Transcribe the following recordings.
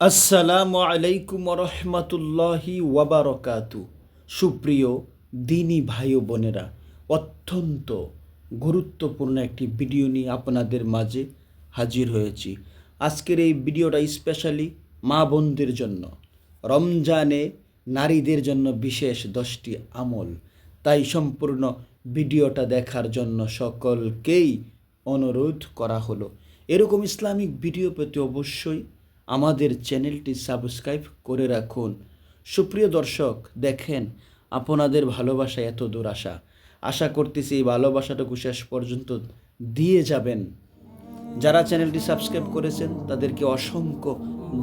আসসালামু আলাইকুম রহমতুল্লাহি ওয়াবারকাতু। সুপ্রিয় দিনী ভাই ও বোনেরা, অত্যন্ত গুরুত্বপূর্ণ একটি ভিডিও নিয়ে আপনাদের মাঝে হাজির হয়েছি। আজকের এই ভিডিওটা স্পেশালি মা বোনদের জন্য, রমজানে নারীদের জন্য বিশেষ দশটি আমল। তাই সম্পূর্ণ ভিডিওটা দেখার জন্য সকলকেই অনুরোধ করা হলো। এরকম ইসলামিক ভিডিও পেতে অবশ্যই আমাদের চ্যানেলটি সাবস্ক্রাইব করে রাখুন। সুপ্রিয় দর্শক, দেখেন আপনাদের ভালোবাসা এত দূর আসা। আশা করতেছি এই ভালোবাসাটুকু শেষ পর্যন্ত দিয়ে যাবেন। যারা চ্যানেলটি সাবস্ক্রাইব করেছেন, তাদেরকে অসংখ্য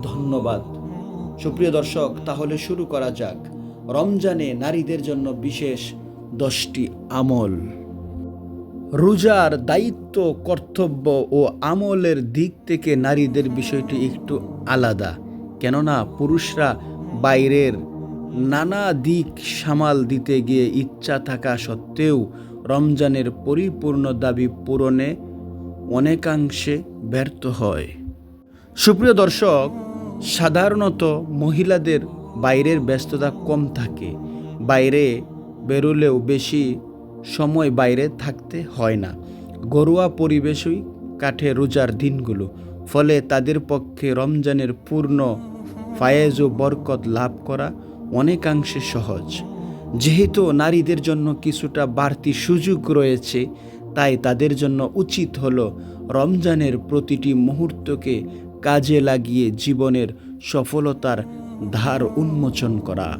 ধন্যবাদ। সুপ্রিয় দর্শক, তাহলে শুরু করা যাক। রমজানে নারীদের জন্য বিশেষ দশটি আমল। রোজার দায়িত্ব, কর্তব্য ও আমলের দিক থেকে নারীদের বিষয়টি একটু আলাদা। কেননা পুরুষরা বাইরের নানা দিক সামাল দিতে গিয়ে ইচ্ছা থাকা সত্ত্বেও রমজানের পরিপূর্ণ দাবি পূরণে অনেকাংশে ব্যর্থ হয়। সুপ্রিয় দর্শক, সাধারণত মহিলাদের বাইরের ব্যস্ততা কম থাকে। বাইরে বেরোলেও বেশি সময় বাইরে থাকতে হয় না। ঘরোয়া পরিবেশই কাটে রোজার দিনগুলো, ফলে তাদের পক্ষে রমজানের পূর্ণ ফায়েজ ও বরকত লাভ করা অনেকাংশে সহজ। যেহেতু নারীদের জন্য কিছুটা বাড়তি সুযোগ রয়েছে, তাই তাদের জন্য উচিত হলো রমজানের প্রতিটি মুহূর্তকে কাজে লাগিয়ে জীবনের সফলতার ধার উন্মোচন করা।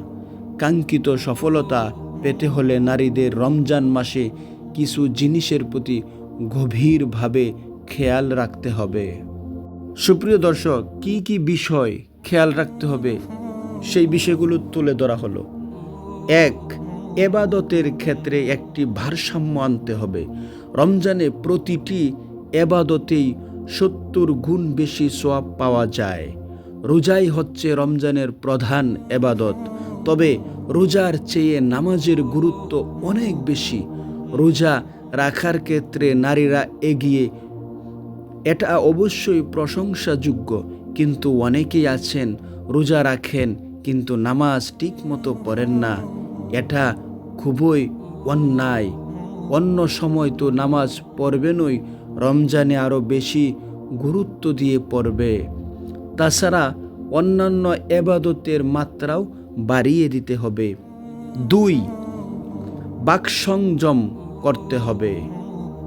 কাঙ্ক্ষিত সফলতা পেতে হলে নারীদের রমজান মাসে কিছু জিনিসের প্রতি গভীরভাবে খেয়াল রাখতে হবে। সুপ্রিয় দর্শক, কি কি বিষয় খেয়াল রাখতে হবে? সেই বিষয়গুলো তুলে ধরা হলো। এক, এবাদতের ক্ষেত্রে একটি ভারসাম্য আনতে হবে। রমজানে প্রতিটি এবাদতেই সত্তর গুণ বেশি সোয়াব পাওয়া যায়। রোজাই হচ্ছে রমজানের প্রধান এবাদত। তবে রোজার চেয়ে নামাজের গুরুত্ব অনেক বেশি। রোজা রাখার ক্ষেত্রে নারীরা এগিয়ে, এটা অবশ্যই প্রশংসাযোগ্য। কিন্তু অনেকেই আছেন, রোজা রাখেন, কিন্তু নামাজ ঠিক মতো পড়েন না। এটা খুবই অন্যায়। অন্য সময় তো নামাজ পড়বেনই, রমজানে আরও বেশি গুরুত্ব দিয়ে পড়বে। তাছাড়া অন্যান্য এবাদতের মাত্রাও বাড়িয়ে দিতে হবে। দুই, বাকসংযম করতে হবে।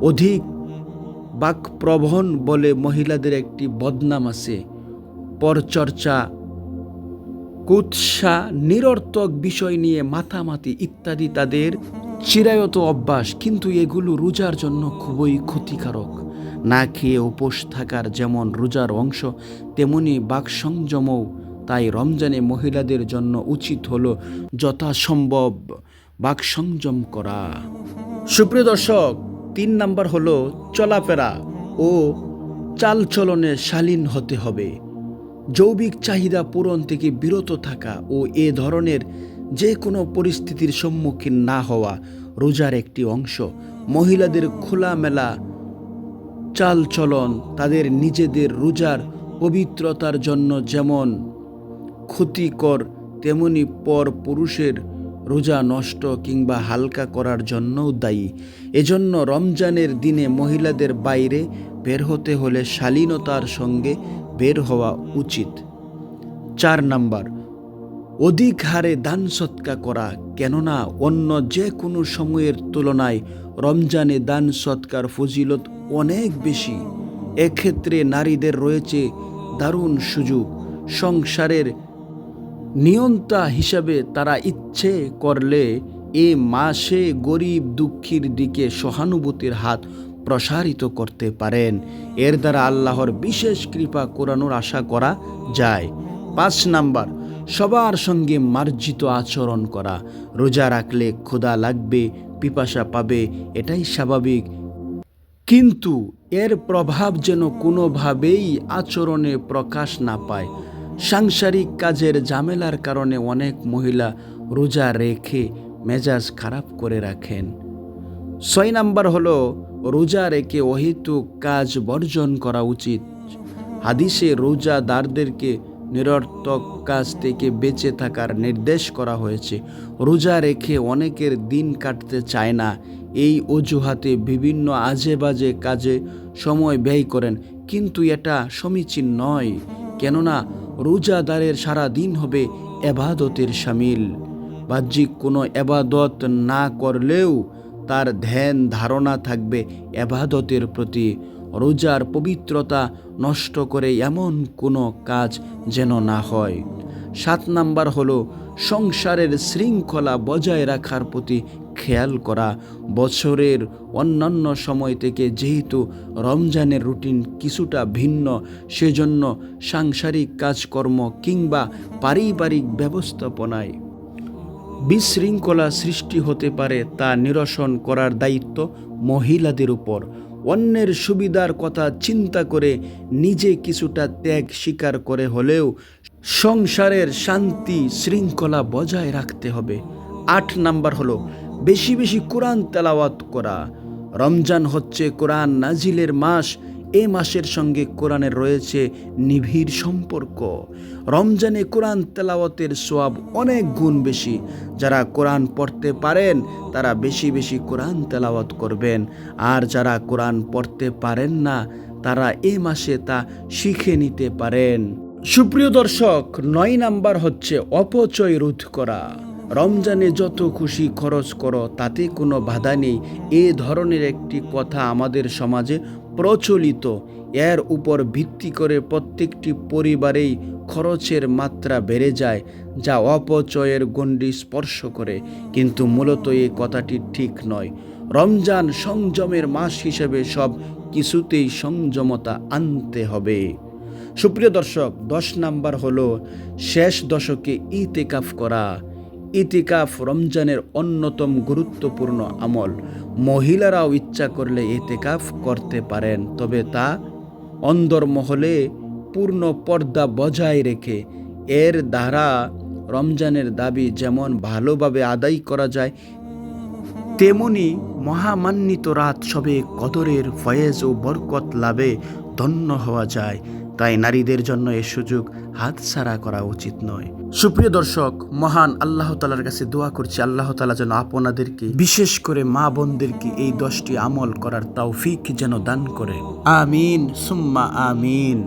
অধিক বাকপ্রবহন বলে মহিলাদের একটি বদনাম আছে। পরচর্চা, কুৎসা নিরর্থক বিষয় নিয়ে মাথামাতি ইত্যাদি তাদের চিরায়ত অভ্যাস, কিন্তু এগুলো রোজার জন্য খুবই ক্ষতিকারক। না খেয়ে উপোস থাকার যেমন রোজার অংশ, তেমনি বাকসংযমও তাই রমজানে মহিলাদের জন্য উচিত হলো যথাসম্ভব বাক সংযম করা। সুপ্রিয় দর্শক, তিন নাম্বার হলো চলাফেরা ও চালচলনে শালীন হতে হবে। জৈবিক চাহিদা পূরণ থেকে বিরত থাকা ও এ ধরনের যে কোনো পরিস্থিতির সম্মুখীন না হওয়া রোজার একটি অংশ। মহিলাদের খোলামেলা চালচলন, তাদের নিজেদের রোজার পবিত্রতার জন্য যেমন ক্ষতিকর তেমনি পর পুরুষের রোজা নষ্ট কিংবা হালকা করার জন্যও দায়ী। এজন্য রমজানের দিনে মহিলাদের বাইরে বের হতে হলে শালীনতার সঙ্গে বের হওয়া উচিত। চার নাম্বার, অধিক হারে দান সৎকা করা। কেননা অন্য যে কোনো সময়ের তুলনায় রমজানে দান সৎকার ফজিলত অনেক বেশি। এক্ষেত্রে নারীদের রয়েছে দারুণ সুযোগ। সংসারের নিয়ন্তা হিসাবে তারা ইচ্ছে করলে এ মাসে গরিব দুঃখীর দিকে সহানুভূতির হাত প্রসারিত করতে পারেন। এর দ্বারা আল্লাহর বিশেষ কৃপা কোরানোর আশা করা যায়। পাঁচ নাম্বার, সবার সঙ্গে মার্জিত আচরণ করা। রোজা রাখলে ক্ষুধা লাগবে, পিপাসা পাবে, এটাই স্বাভাবিক। কিন্তু এর প্রভাব যেন কোনোভাবেই আচরণে প্রকাশ না পায়। সাংসারিক কাজের ঝামেলার কারণে অনেক মহিলা রোজা রেখে মেজাজ খারাপ করে রাখেন। ছয় নাম্বার হলো, রোজা রেখে অহেতুক কাজ বর্জন করা উচিত। হাদিসে রোজাদারদেরকে নিরর্থক কাজ থেকে বেঁচে থাকার নির্দেশ করা হয়েছে। রোজা রেখে অনেকের দিন কাটতে চায় না। এই অজুহাতে বিভিন্ন আজে বাজে কাজে সময় ব্যয় করেন। কিন্তু এটা সমীচীন নয়। কেননা রোজাদারের সারা দিন হবে এবাদতের সামিল। বাহ্যিক কোনো এবাদত না করলেও তার ধ্যান ধারণা থাকবে এবাদতের প্রতি। রোজার পবিত্রতা নষ্ট করে এমন কোনো কাজ যেন না হয়। সাত নাম্বার হলো সংসারের শৃঙ্খলা বজায় রাখার প্রতি খেয়াল করা, বছরের অন্যান্য সময় থেকে যেহেতু রমজানের রুটিন কিছুটা ভিন্ন, সেজন্য সাংসারিক কাজকর্ম কিংবা পারিবারিক ব্যবস্থাপনায় বিশৃঙ্খলা সৃষ্টি হতে পারে তা নিরসন করার দায়িত্ব মহিলাদের উপর। অন্যের সুবিধার কথা চিন্তা করে নিজে কিছুটা ত্যাগ স্বীকার করে হলেও সংসারের শান্তি শৃঙ্খলা বজায় রাখতে হবে। আট নাম্বার হলো বেশি বেশি কোরআন তেলাওয়াত করা। রমজান হচ্ছে কোরআন নাজিলের মাস, এ মাসের সঙ্গে কোরআনের রয়েছে নিবিড় সম্পর্ক। রমজানে কোরআন তেলাওয়াতের সোয়াব অনেক গুণ বেশি। যারা কোরআন পড়তে পারেন, তারা বেশি বেশি কোরআন তেলাওয়াত করবেন। আর যারা কোরআন পড়তে পারেন না, তারা এ মাসে তা শিখে নিতে পারেন। সুপ্রিয় দর্শক, নয় নাম্বার হচ্ছে অপচয় রোধ করা। রমজানে যত খুশি খরচ করো, তাতে কোনো বাধা নেই। এ ধরনের একটি কথা আমাদের সমাজে প্রচলিত। এর উপর ভিত্তি করে প্রত্যেকটি পরিবারেই খরচের মাত্রা বেড়ে যায়, যা অপচয়ের গণ্ডি স্পর্শ করে। কিন্তু মূলত এই কথাটি ঠিক নয়। রমজান সংযমের মাস হিসেবে সব কিছুতেই সংযমতা আনতে হবে। সুপ্রিয় দর্শক, দশ নাম্বার হলো শেষ দশকে ইতেকাফ করা। ইতিকাফ রমজানের অন্যতম গুরুত্বপূর্ণ আমল। মহিলারাও ইচ্ছা করলে ইতিকাফ করতে পারেন, তবে তা অন্দরমহলে পূর্ণ পর্দা বজায় রেখে এর দ্বারা রমজানের দাবি যেমন ভালোভাবে আদায় করা যায়, তেমনি মহামান্বিত রাত সবে কদরের ফয়েজ ও বরকত লাভে ধন্য হওয়া যায়। তাই নারীদের জন্য এ সুযোগ হাতছাড়া করা উচিত নয়। সুপ্রিয় দর্শক, মহান আল্লাহ তালার কাছে দোয়া করছি, আল্লাহ তালা যেন আপনাদেরকে, বিশেষ করে মা বোনদেরকে এই দশটি আমল করার তৌফিক যেন দান করে আমিন, সুম্মা আমিন।